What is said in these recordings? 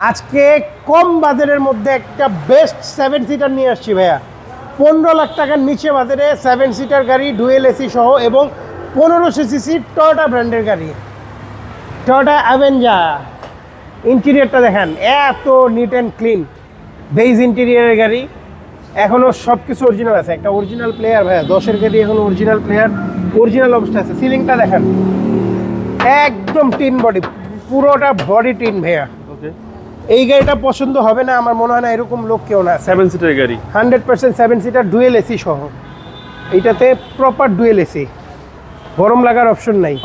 আজকে কম বাজারের মধ্যে একটা বেস্ট সেভেন সিটার নিয়ে আসছি ভাইয়া। পনেরো লাখ টাকার নিচে বাজারে সেভেন সিটার গাড়ি ডুয়েল এসি সহ এবং পনেরোশো সিসি টয়োটা ব্র্যান্ডের গাড়ি। টয়োটা অ্যাভেঞ্জা ইন্টেরিয়রটা দেখেন, এত নিট অ্যান্ড ক্লিন বেইজ ইন্টেরিয়রের গাড়ি। এখনও সব কিছু অরিজিনাল আছে। একটা অরিজিনাল প্লেয়ার ভাইয়া, দশের গাড়ি এখন অরিজিনাল প্লেয়ার অরিজিনাল অবস্থা আছে। সিলিংটা দেখেন, একদম টিন বডি পুরোটা বডি টিন ভাইয়া। এই গাড়িটা পছন্দ হবে না আমার মনে হয় না এরকম লোক কেউ না সেভেন সিটার গাড়ি। Hundred percent seven seater dual AC সহ। এইটাতে প্রপার ডুয়েল এসি গরম লাগার অপশন নাই।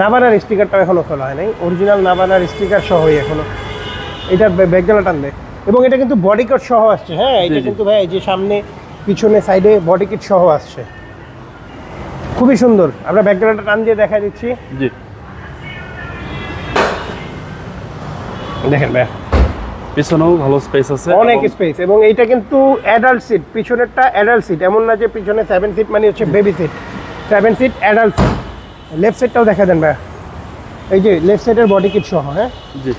নাবানার স্টিকারটা এখনও খোলা হয় নাই। অরিজিনাল নাবানার স্টিকার সহই এখনও। এটার ব্যাগডালা টানবে। এবং এটা কিন্তু বডি কিট সহ আসছে হ্যাঁ? এটা। কিন্তু ভাই এই যে সামনে পিছনে সাইডে বডি কিট সহ আসছে। খুবই সুন্দর। আমরা ব্যাগডালাটা টান দিয়ে দেখা দিচ্ছি। জি। দেখেন ভাই পিছনেও ভালো স্পেস আছে অনেক স্পেস এবং এইটা কিন্তু অ্যাডাল্ট সিট পিছনেরটা অ্যাডাল্ট সিট এমন না যে পিছনে সেভেন সিট মানে হচ্ছে baby seat seven seat adult seat left সাইডটাও দেখা দেন ভাই এই যে লেফট সাইডের বডি কিট সহ হ্যাঁ? জি।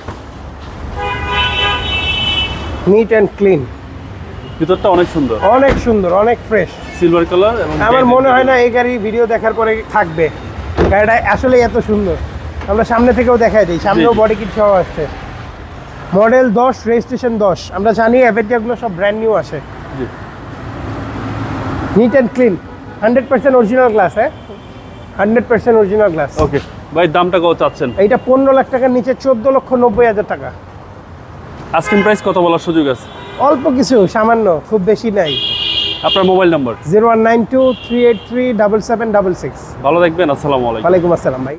নিট অ্যান্ড ক্লিন ভিতরটা অনেক সুন্দর। অনেক সুন্দর অনেক ফ্রেশ সিলভার কালার এবং আমার মনে হয় না এই গাড়ি ভিডিও দেখার পরে থাকবে। গাড়িটা আসলে এত সুন্দর। আমরা সামনে থেকেও দেখাই দিই সামনেও বডি কিট সহ আসছে। মডেল দশ রেজিস্ট্রেশন দশ। আমরা জানি অ্যাভেঞ্জারগুলো সব ব্র্যান্ড নিউ আসে। জি। Neat and clean hundred percent original glass হ্যাঁ? Hundred percent original glass okay ভাই দামটা কত চাচ্ছেন? এইটা পনেরো লাখ টাকার নিচে চোদ্দ লক্ষ নব্বই হাজার টাকা। আস্কিং প্রাইস কত বলার সুযোগ আছে? অল্প কিছু সামান্য খুব বেশি নাই। আপনার mobile number zero one nine two three eight three double seven double six. ভালো থাকবেন আসসালামু আলাইকুম। ওয়ালাইকুম আসসালাম ভাই।